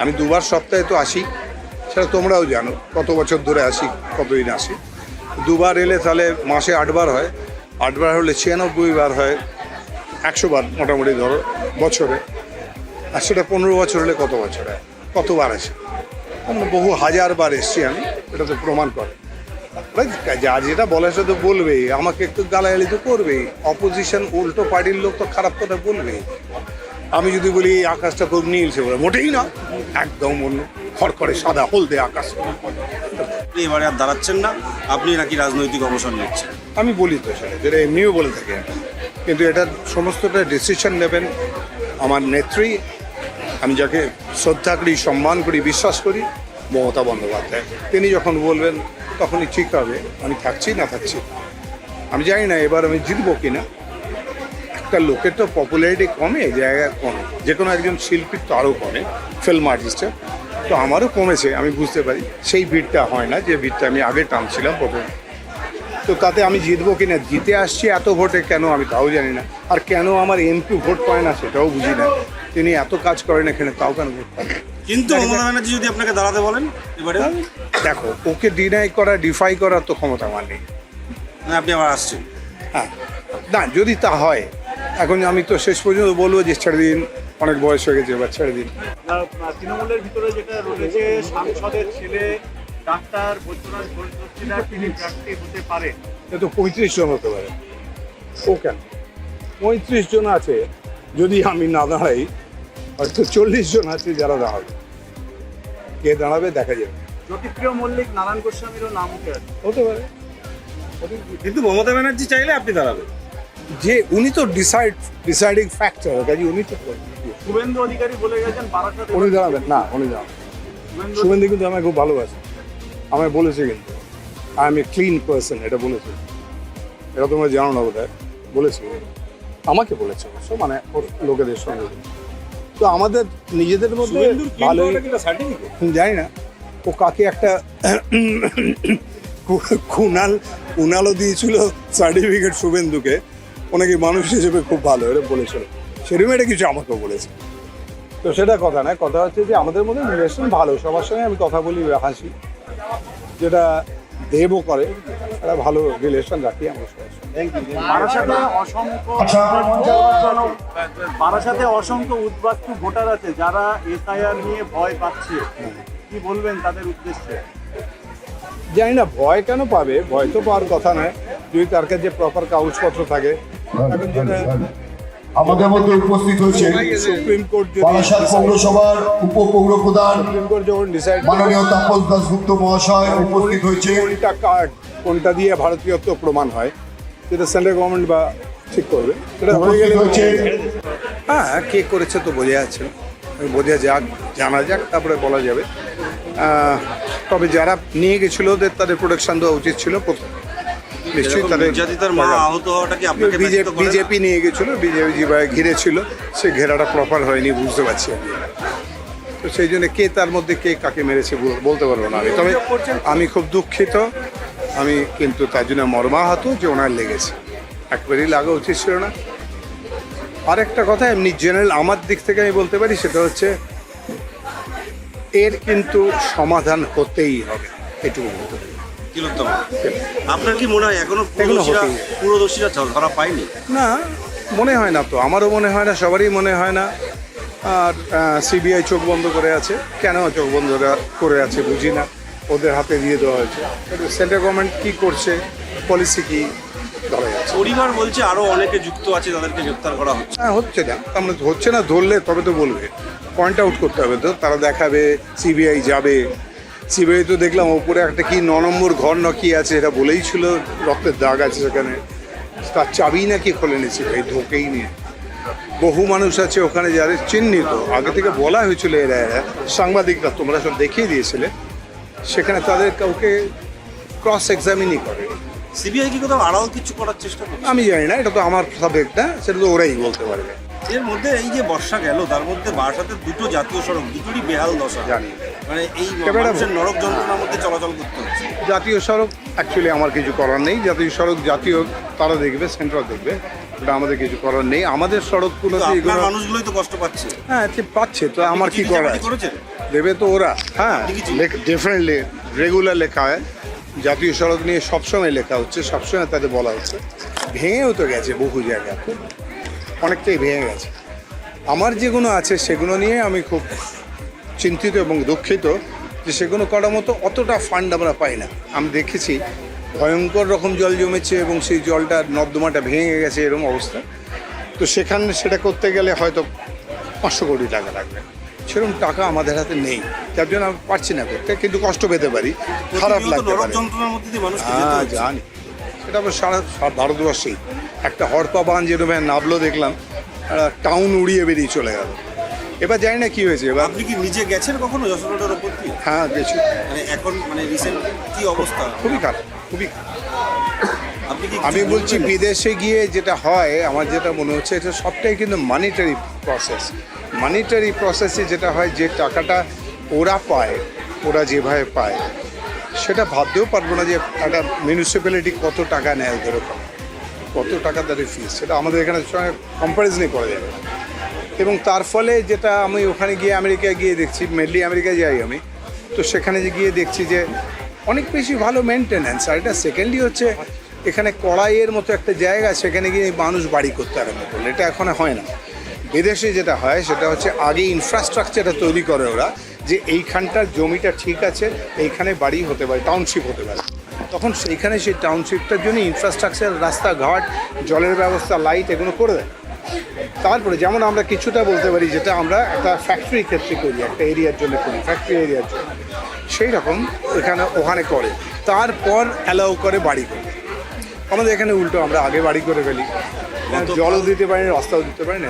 আমি দুবার সপ্তাহে তো আসি, সেটা তোমরাও জানো, কত বছর ধরে আসি, কতদিন আসি। দুবার এলে তাহলে মাসে আটবার হয়, আটবার হলে ছিয়ানব্বই বার হয়, একশো বার মোটামুটি ধরো, বছরে। আর সেটা পনেরো বছর হলে কত বছর হয়? কতবার আসে? বহু হাজার বার এসছি আমি, এটা তো প্রমাণ করে। যা যেটা বলে সে তো বলবেই, আমাকে একটু গালাগালি তো করবেই। অপোজিশন উল্টো পার্টির লোক তো খারাপ কথা বলবেই। আমি যদি বলি এই আকাশটা খুব নীল সে বলে মোটেই না। একদম অন্য খড়খড়ে সাদা হলদে আকাশ। আপনি এবারে আর দাঁড়াচ্ছেন না আপনি নাকি রাজনৈতিক অবসর নিচ্ছেন। আমি বলি তো সেটা যেটা এমনিও বলে থাকি কিন্তু এটার সমস্তটা ডিসিশন নেবেন আমার নেত্রী। আমি যাকে শ্রদ্ধা করি সম্মান করি বিশ্বাস করি মমতা বন্দ্যোপাধ্যায়। তিনি যখন বলবেন তখনই ঠিক হবে আমি থাকছি না থাকছি। আমি জানি না এবার আমি জিতবো কিনা। একটা লোকের তো পপুলারিটি কমে জায়গা কমে। যে কোনো একজন শিল্পীর তো আরও কমে ফিল্ম আর্টিস্টের তো আমারও কমেছে আমি বুঝতে পারি। সেই ভিড়টা হয় না যে ভিড়টা আমি আগে টানছিলাম প্রথম। তো তাতে আমি জিতবো কিনা জিতে আসছি এত ভোটে কেন আমি তাও জানি না। আর কেন আমার এমপি ভোট পায় না সেটাও বুঝি না। তিনি এত কাজ করেন এখানে তাও কেন ভোট পায় কিন্তু মমতা ব্যানার্জি যদি আপনাকে দাঁড়াতে বলেন এবারে দেখো ওকে ডিনাই করা ডিফাই করার তো ক্ষমতা আমার নেই। আপনি আবার আসছেন। হ্যাঁ। না যদি তা হয় এখন আমি তো শেষ পর্যন্ত বলব যে ছেড়ে দিন অনেক বয়স হয়ে গেছে এবার ছেড়ে দিন তৃণমূলের ভিতরে যেটা রয়েছে সাংসদের ছেলে ডাক্তার বৈদ্যনাথ বৈদ্যনাথ তিনি প্রার্থী হতে পারে। তো পঁয়ত্রিশ জন হতে পারে। ও কেন পঁয়ত্রিশ জন আছে যদি আমি না দাঁড়াই হয়তো চল্লিশ জন আছে যারা দাঁড়াবে। কে দাঁড়াবে দেখা যাবে জ্যোতিপ্রিয় মল্লিক নারায়ণ গোস্বামীরও নাম উঠে হতে পারে। কিন্তু মমতা ব্যানার্জি চাইলে আপনি দাঁড়াবেন। যে উনি তো ডিসাইড ডিসাইডিং ফ্যাক্টর কাজে উনি তো শুভেন্দু অধিকারী বলে গেছেন বারাসাতে উনি দাঁড়াবেন না উনি দাঁড়াবেন। শুভেন্দু কিন্তু আমায় খুব ভালোবাসে। আমায় বলেছে কিন্তু। I am a clean person এটা বলেছে। এটা তোমরা জানো না বোধ বলেছে। আমাকে বলেছে অবশ্য মানে ওর লোকেদের সঙ্গে। তো আমাদের নিজেদের মধ্যে ভালোই জানি না। ও কাকে একটা কুনাল কুনালও দিয়েছিল সার্টিফিকেট শুভেন্দুকে। ওনাকে মানুষ হিসেবে খুব ভালো এটা বলেছিল। সেরকম এটা কিছু আমাকেও বলেছে। তো সেটা কথা না কথা হচ্ছে যে আমাদের মধ্যে রিলেশন ভালো সবার সঙ্গে আমি কথা বলি হাসি যেটা দেবও করে একটা ভালো রিলেশন রাখি আমরা সবার সঙ্গে বারাসাতে অসংখ্য বারাসাতে অসংখ্য উদ্বাস্তু ভোটার আছে যারা এসআইআর নিয়ে ভয় পাচ্ছে। কি বলবেন তাদের উদ্দেশ্যে? জানি না ভয় কেন পাবে? ভয় তো পাওয়ার কথা নয়। যদি তার কাছে প্রপার কাগজপত্র থাকে এখন যেটা আমাদের মধ্যে উপস্থিত হয়েছে সুপ্রিম কোর্ট বারাসাত পৌরসভার উপপৌর প্রধান মাননীয় তাপস দাসগুপ্ত মহাশয় উপস্থিত হয়েছে। কোনটা কার্ড কোনটা দিয়ে ভারতীয়ত্ব প্রমাণ হয় সেটা সেন্ট্রাল গভর্নমেন্ট বা ঠিক করবে। সেটা হয়ে গেলে হ্যাঁ কে করেছে তো বোঝা যাচ্ছে বোঝা যাক জানা যাক তারপরে বলা যাবে। তবে যারা নিয়ে গেছিল ওদের তাদের প্রোটেকশন দেওয়া উচিত ছিল। প্রথম নিশ্চয়ই এরকম তাদের নির্যাতিতার মা আহত হওয়াটা কি আপনাকে ব্যথিত করে না? বিজেপি নিয়ে গেছিল বিজেপি ঘিরেছিল সে ঘেরাটা প্রপার হয়নি বুঝতে পারছি আমি। তো সেই জন্য কে তার মধ্যে কে কাকে মেরেছে বলতে পারব না আমি। তবে আমি খুব দুঃখিত আমি কিন্তু তার জন্য মর্মাহত যে ওনার লেগেছে। একবারই লাগা উচিত ছিল না। আরেকটা কথা এমনি জেনারেল আমার দিক থেকে আমি বলতে পারি সেটা হচ্ছে এর কিন্তু সমাধান হতেই হবে এটুকু বলতে পারি। তিলোত্তমা। আপনার কি মনে হয় এখনও পুরোদোষীরা পুরোদোষীরা ধরা পায়নি? না মনে হয় না তো। আমারও মনে হয় না সবারই মনে হয় না। আর সিবিআই চোখ বন্ধ করে আছে। কেন চোখ বন্ধ করে আছে বুঝি না। ওদের হাতে দিয়ে দেওয়া হয়েছে। সেন্ট্রাল গভর্নমেন্ট কী করছে? পলিসি কী ধরা যাচ্ছে পরিবার বলছে আরও অনেকে যুক্ত আছে তাদেরকে গ্রেপ্তার করা হচ্ছে। হ্যাঁ হচ্ছে না। তার মানে হচ্ছে না ধরলে তবে তো বলবে। পয়েন্ট আউট করতে হবে তো। তারা দেখাবে সিবিআই যাবে। সিবিআই তো দেখলাম ওপরে একটা কি ন নম্বর ঘর না কি আছে এটা বলেই ছিল রক্তের দাগ আছে সেখানে। তার চাবি নাকি খোলে নিয়েছিল এই ঢোকেই নিয়ে। বহু মানুষ আছে ওখানে যাদের চিহ্নিত। আগে থেকে বলা হয়েছিল এরা এরা। সাংবাদিকরা তোমরা সব দেখিয়ে দিয়েছিলে। সেখানে তাদের কাউকে ক্রস এক্সামিনই করে। সিবিআই কি কোথাও আড়াল কিছু করার চেষ্টা করছে? আমি জানি না এটা তো আমার সাবজেক্ট না সেটা তো ওরাই বলতে পারবে। এর মধ্যে এই যে বর্ষা গেল তার মধ্যে বারাসাতে দুটো জাতীয় সড়ক দুটোরই বেহাল দশা। জানি। মানে এই মানুষের নরক যন্ত্রণার মধ্যে চলাচল করতে হচ্ছে। জাতীয় সড়ক অ্যাকচুয়ালি আমার কিছু করার নেই। জাতীয় সড়ক জাতীয় তারা দেখবে সেন্ট্রাল দেখবে ওটা আমাদের কিছু করার নেই। আমাদের এগুলো মানুষগুলোই তো কষ্ট পাচ্ছে। হ্যাঁ পাচ্ছে তো আমার কি করার দেবে তো ওরা। হ্যাঁ ডেফিনেটলি রেগুলার লেখা হয়। জাতীয় সড়ক নিয়ে সবসময় লেখা হচ্ছে সবসময় তাদের বলা হচ্ছে। ভেঙেও তো গেছে বহু জায়গা অনেকটাই ভেঙে গেছে। আমার যেগুলো আছে সেগুলো নিয়ে আমি খুব চিন্তিত এবং দুঃখিত যে সেগুলো করার মতো অতটা ফান্ড আমরা পাই না। আমি দেখেছি ভয়ঙ্কর রকম জল জমেছে এবং সেই জলটা নর্দমাটা ভেঙে গেছে এরকম অবস্থা। তো সেখানে সেটা করতে গেলে হয়তো পাঁচশো কোটি টাকা লাগবে। সেরকম টাকা আমাদের হাতে নেই। যার জন্য আমি পারছি না করতে কিন্তু কষ্ট পেতে পারি। খারাপ লাগতে পারে। যেতে হ্যাঁ জানি। সেটা আবার সারা ভারতবর্ষেই একটা হরপা বান যেরকম নামলো দেখলাম টাউন উড়িয়ে বেরিয়ে চলে গেল। এবার জানি না কি হয়েছে এবার আপনি কি নিজে গেছেন কখনো ওপর দিয়ে? হ্যাঁ গেছি। মানে এখন মানে রিসেন্ট কি অবস্থা? খুবই খারাপ খুবই আপনি কি আমি বলছি বিদেশে গিয়ে যেটা হয় আমার যেটা মনে হচ্ছে এটা সবটাই কিন্তু মানিটারি প্রসেস মানিটারি প্রসেসে যেটা হয় যে টাকাটা ওরা পায় ওরা যেভাবে পায় সেটা ভাবতেও পারব না যে একটা মিউনিসিপ্যালিটি কত টাকা নেয় ওদের ওপর। কত টাকা তাদের ফিস সেটা আমাদের এখানে সঙ্গে কম্পারিজনই করা যাবে। এবং তার ফলে যেটা আমি ওখানে গিয়ে আমেরিকায় গিয়ে দেখছি মেনলি আমেরিকায় যাই আমি, তো সেখানে যে গিয়ে দেখছি যে অনেক বেশি ভালো মেনটেন্যান্স আর এটা সেকেন্ডলি হচ্ছে এখানে কড়াইয়ের মতো একটা জায়গা, সেখানে গিয়ে মানুষ বাড়ি করতে আরম্ভ করল। এটা এখন হয় না। বিদেশে যেটা হয়, সেটা হচ্ছে আগে ইনফ্রাস্ট্রাকচারটা তৈরি করে ওরা, যে এইখানটার জমিটা ঠিক আছে, এইখানে বাড়ি হতে পারে টাউনশিপ হতে পারে। তখন সেইখানে সেই টাউনশিপটার জন্য ইনফ্রাস্ট্রাকচার রাস্তাঘাট জলের ব্যবস্থা লাইট এগুলো করে দেয়। তারপরে যেমন আমরা কিছুটা বলতে পারি যেটা আমরা একটা ফ্যাক্টরি ক্ষেত্রে করি একটা এরিয়ার জন্য করি ফ্যাক্টরি এরিয়ার জন্য। সেই রকম এখানে ওখানে করে। তারপর অ্যালাউ করে বাড়ি করে। আমাদের এখানে উল্টো আমরা আগে বাড়ি করে ফেলি। জলও দিতে পারি না রাস্তাও দিতে পারি না